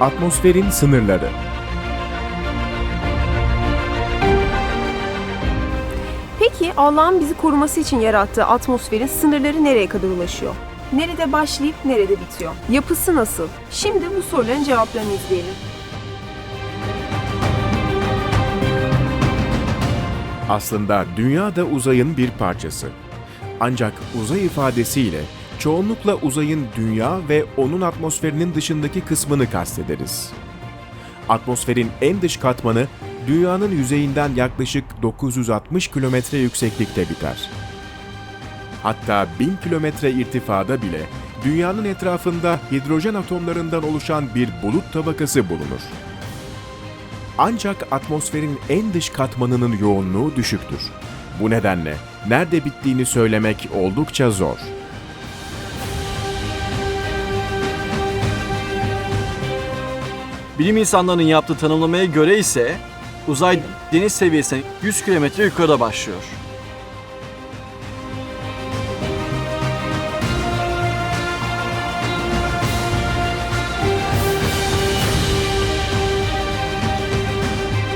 Atmosferin sınırları. Peki Allah'ın bizi koruması için yarattığı atmosferin sınırları nereye kadar ulaşıyor? Nerede başlayıp nerede bitiyor? Yapısı nasıl? Şimdi bu soruların cevaplarını izleyelim. Aslında dünya da uzayın bir parçası. Ancak uzay ifadesiyle çoğunlukla uzayın dünya ve onun atmosferinin dışındaki kısmını kastederiz. Atmosferin en dış katmanı dünyanın yüzeyinden yaklaşık 960 kilometre yükseklikte biter. Hatta 1000 kilometre irtifada bile dünyanın etrafında hidrojen atomlarından oluşan bir bulut tabakası bulunur. Ancak atmosferin en dış katmanının yoğunluğu düşüktür. Bu nedenle nerede bittiğini söylemek oldukça zor. Bilim insanlarının yaptığı tanımlamaya göre ise uzay deniz seviyesinden 100 kilometre yukarıda başlıyor.